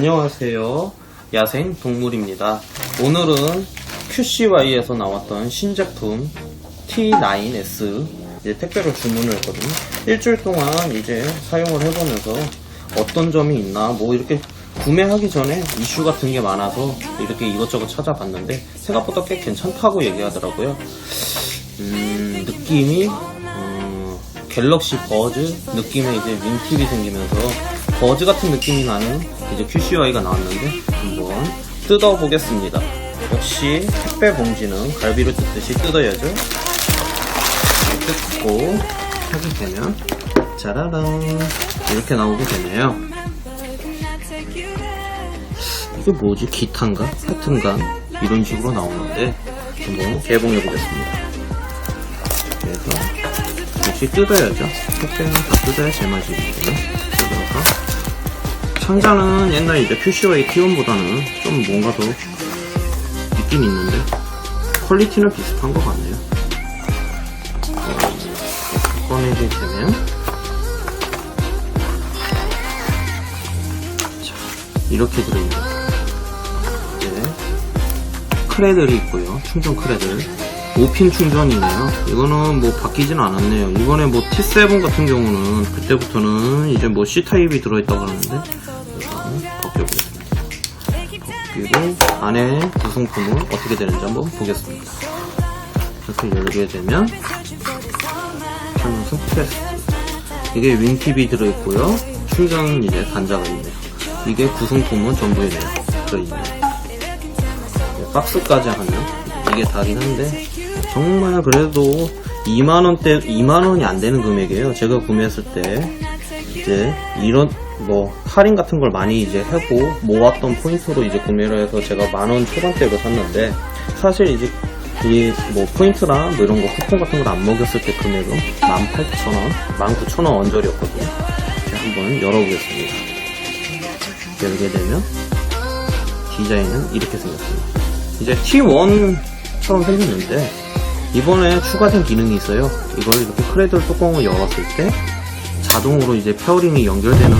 안녕하세요. 야생 동물입니다. 오늘은 QCY에서 나왔던 신제품 T9S 이제 택배로 주문을 했거든요. 일주일 동안 이제 사용을 해보면서 어떤 점이 있나 뭐 이렇게 구매하기 전에 이슈 같은 게 많아서 이렇게 이것저것 찾아봤는데 생각보다 꽤 괜찮다고 얘기하더라고요. 음, 느낌이 음, 갤럭시 버즈 느낌의 이제 윙팁이 생기면서 버즈 같은 느낌이 나는 이제 QCY가 나왔는데 한번 뜯어보겠습니다. 역시 택배 봉지는 갈비를 뜯듯이 뜯어야죠. 뜯고 하게 되면 짜라란 이렇게 나오게 되네요. 이게 뭐지? 기탄가? 하튼가? 이런 식으로 나오는데 한번 개봉해 보겠습니다. 그래서 역시 뜯어야죠. 택배는 다 뜯어야 제맛이기 때문에 뜯어서 상자는 옛날 이제 큐시와의 T1보다는 좀 뭔가 더 느낌 있는데 퀄리티는 비슷한 것 같네요. 어, 꺼내게 되면 자, 이렇게 들어있네요. 네. 크레들이 있고요. 충전 크레들. 5핀 충전이네요. 이거는 뭐 바뀌진 않았네요. 이번에 뭐 T7 같은 경우는 그때부터는 이제 뭐 C타입이 들어있다고 하는데 안에 구성품은 어떻게 되는지 한번 보겠습니다. 이렇게 열게 되면 하면서 테스트. 이게 윙팁이 들어있고요. 충전 이제 단자가 있네요. 이게 구성품은 전부에 들어있네요. 네, 박스까지 하면 이게 다긴 한데 정말 그래도 2만원대 2만원이 안 되는 금액이에요 제가 구매했을 때 이제 이런 뭐 할인 같은 걸 많이 이제 하고 모았던 포인트로 이제 구매를 해서 제가 만 원 초반대로 샀는데 사실 이제 이 뭐 포인트랑 뭐 이런 거 쿠폰 같은 걸 안 먹였을 때 금액은 18,000원, 19,000원 언저리였거든요. 한번 열어보겠습니다. 열게 되면 디자인은 이렇게 생겼습니다. 이제 T1처럼 생겼는데 이번에 추가된 기능이 있어요. 이걸 이렇게 크레들 뚜껑을 열었을 때 자동으로 이제 페어링이 연결되는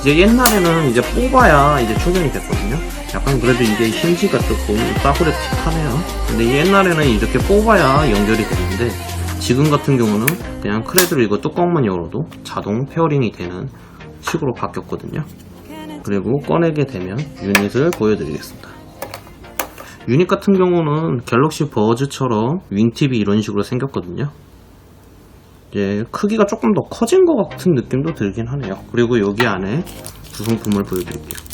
이제 옛날에는 이제 뽑아야 이제 충전이 됐거든요. 약간 그래도 이게 힌지가 뜯고 싸구려틱하네요. 근데 옛날에는 이렇게 뽑아야 연결이 되는데 지금 같은 경우는 그냥 크레들 이거 뚜껑만 열어도 자동 페어링이 되는 식으로 바뀌었거든요. 그리고 꺼내게 되면 유닛을 보여드리겠습니다. 유닛 같은 경우는 갤럭시 버즈처럼 윙팁이 이런 식으로 생겼거든요. 이제 크기가 조금 더 커진 것 같은 느낌도 들긴 하네요. 그리고 여기 안에 구성품을 보여드릴게요.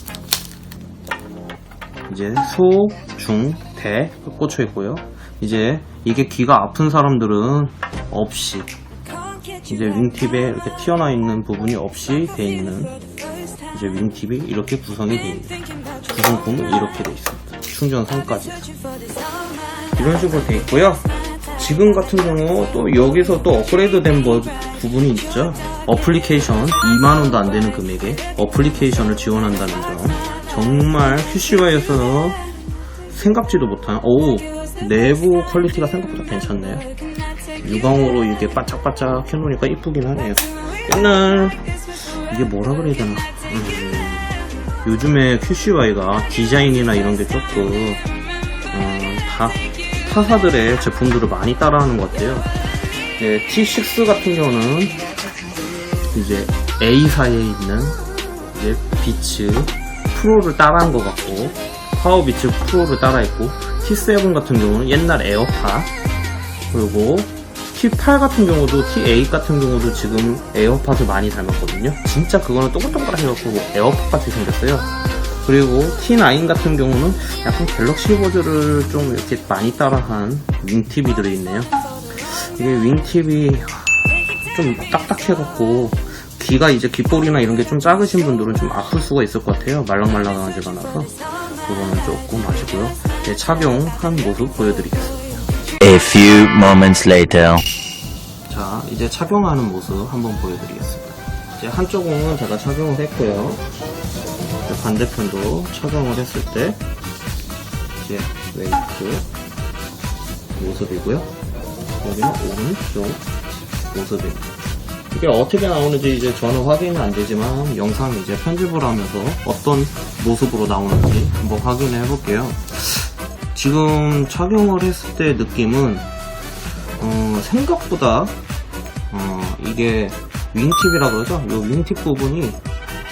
이제 소, 중, 대 꽂혀 있고요. 이제 이게 귀가 아픈 사람들은 없이 이제 윙팁에 이렇게 튀어나와 있는 부분이 없이 돼 있는 이제 윙팁이 이렇게 구성이 되어 있는 구성품은 이렇게 되어 있습니다. 충전선까지 이런 식으로 되어 있고요. 지금 같은 경우 또 여기서 또 업그레이드된 뭐 부분이 있죠. 어플리케이션 2만원도 안 되는 금액에 어플리케이션을 지원한다는 점 정말 QCY에서 생각지도 못한 오 내부 퀄리티가 생각보다 괜찮네요. 유광으로 이게 바짝바짝 해놓으니까 이쁘긴 하네요. 옛날 이게 뭐라 그래야 되나 음, 요즘에 QCY가 디자인이나 이런 게 조금 음, 다 타사들의 제품들을 많이 따라하는 것 같아요. 네, T6 같은 경우는 이제 A사에 있는 이제 비츠 프로를 따라한 것 같고 파워 비츠 프로를 따라했고 T7 같은 경우는 옛날 에어팟 그리고 T8 같은 경우도 T8 같은 경우도 지금 에어팟을 많이 닮았거든요. 진짜 그거는 동글동글해갖고 에어팟 같이 생겼어요. 그리고 T9 같은 경우는 약간 갤럭시 버즈를 좀 이렇게 많이 따라한 윙팁이 들어있네요. 이게 윙팁이 좀 딱딱해갖고 귀가 이제 귓볼이나 이런 게 좀 작으신 분들은 좀 아플 수가 있을 것 같아요. 말랑말랑하지가 않아서 그거는 조금 아시고요. 네, 착용한 모습 보여드리겠습니다. A few moments later. 자, 이제 착용하는 모습 한번 보여드리겠습니다. 이제 한쪽은 제가 착용을 했고요. 반대편도 착용을 했을 때 이제 왼쪽 모습이고요. 여기는 오른쪽 모습입니다. 이게 어떻게 나오는지 이제 저는 확인은 안 되지만 영상 이제 편집을 하면서 어떤 모습으로 나오는지 한번 확인해 볼게요. 지금 착용을 했을 때 느낌은 어, 생각보다 어, 이게 윙팁이라 그러죠? 이 윙팁 부분이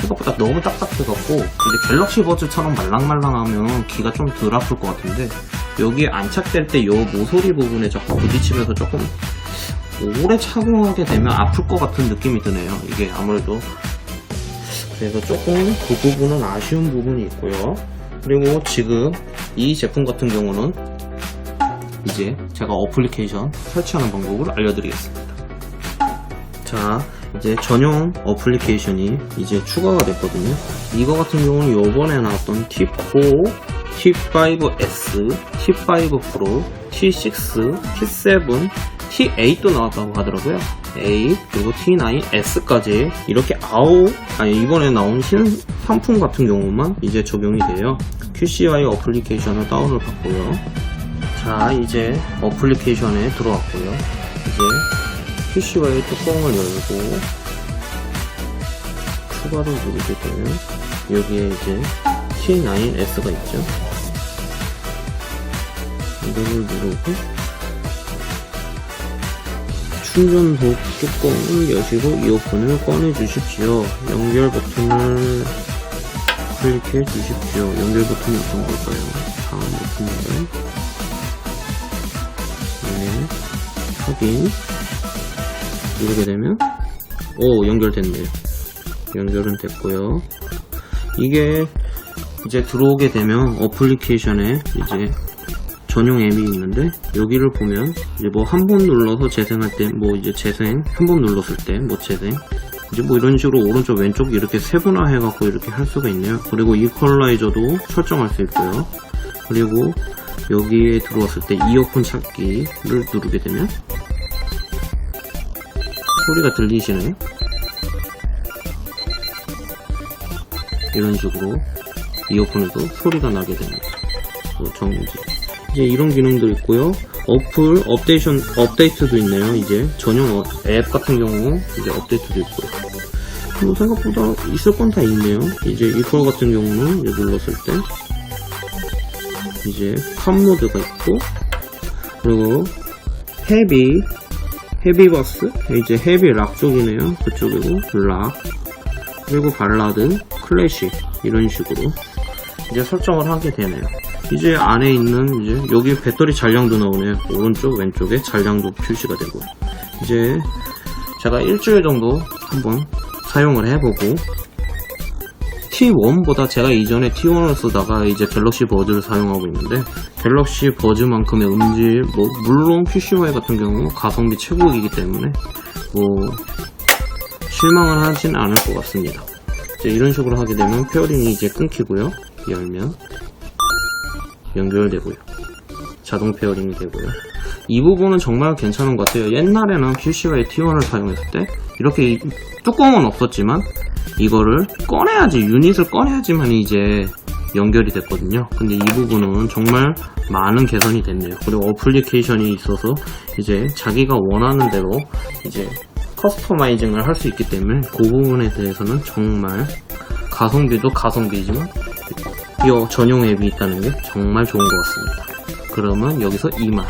생각보다 너무 딱딱해갖고 이제 갤럭시 버즈처럼 말랑말랑하면 귀가 좀 덜 아플 것 같은데 여기에 안착될 때이 모서리 부분에 자꾸 부딪히면서 조금 오래 착용하게 되면 아플 것 같은 느낌이 드네요. 이게 아무래도 그래서 조금 그 부분은 아쉬운 부분이 있고요. 그리고 지금 이 제품 같은 경우는 이제 제가 어플리케이션 설치하는 방법을 알려드리겠습니다. 자, 이제 전용 어플리케이션이 이제 추가가 됐거든요. 이거 같은 경우는 요번에 나왔던 T4, T5S, T5 Pro, T6, T7, T8도 나왔다고 하더라고요. 8 그리고 T9S까지 이렇게 아홉 아니 이번에 나온 신 상품 같은 경우만 이제 적용이 돼요. QCY 어플리케이션을 다운을 받고요. 자 이제 어플리케이션에 들어왔고요. 이제 PC와의 뚜껑을 열고 추가를 누르게 되면 여기에 이제 T9S가 있죠. 이거를 누르고 충전복 뚜껑을 여시고 이어폰을 꺼내 주십시오. 연결 버튼을 클릭해 주십시오. 연결 버튼이 어떤 걸까요? 다음 버튼인데 네. 확인 누르게 되면 오 연결됐네요 연결은 됐고요. 이게 이제 들어오게 되면 어플리케이션에 이제 전용 앱이 있는데 여기를 보면 이제 뭐 한 번 눌러서 재생할 때 뭐 이제 재생 한 번 눌렀을 때 뭐 재생 이제 뭐 이런 식으로 오른쪽 왼쪽 이렇게 세분화 해갖고 이렇게 할 수가 있네요. 그리고 이퀄라이저도 설정할 수 있고요. 그리고 여기에 들어왔을 때 이어폰 찾기를 누르게 되면 소리가 들리시나요? 이런 식으로 이어폰에도 소리가 나게 됩니다. 뭐 정지. 이제 이런 기능도 있고요. 어플 업데이션 업데이트도 있네요. 이제 전용 어- 앱 같은 경우 이제 업데이트도 있고요. 뭐 생각보다 있을 건 다 있네요. 이제 이퀄 같은 경우는 눌렀을 때 이제 팝 모드가 있고 그리고 헤비 헤비버스? 이제 헤비 락 쪽이네요. 그쪽이고 락. 그리고 발라드 클래식. 이런 식으로. 이제 설정을 하게 되네요. 이제 안에 있는 이제 여기 배터리 잔량도 나오네요. 오른쪽 왼쪽에 잔량도 표시가 되고. 이제 제가 일주일 정도 한번 사용을 해보고 T1보다 제가 이전에 T1을 쓰다가 이제 갤럭시 버즈를 사용하고 있는데 갤럭시 버즈만큼의 음질 뭐 물론 PCY 같은 경우 가성비 최고이기 때문에 뭐 실망을 하진 않을 것 같습니다. 이제 이런 식으로 하게 되면 페어링이 이제 끊기고요. 열면 연결되고요. 자동 페어링이 되고요. 이 부분은 정말 괜찮은 것 같아요. 옛날에는 PCY T1을 사용했을 때 이렇게 이- 뚜껑은 없었지만 이거를 꺼내야지 유닛을 꺼내야지만 이제 연결이 됐거든요. 근데 이 부분은 정말 많은 개선이 됐네요. 그리고 어플리케이션이 있어서 이제 자기가 원하는 대로 이제 커스터마이징을 할 수 있기 때문에 그 부분에 대해서는 정말 가성비도 가성비지만 이 전용 앱이 있다는 게 정말 좋은 것 같습니다. 그러면 여기서 이만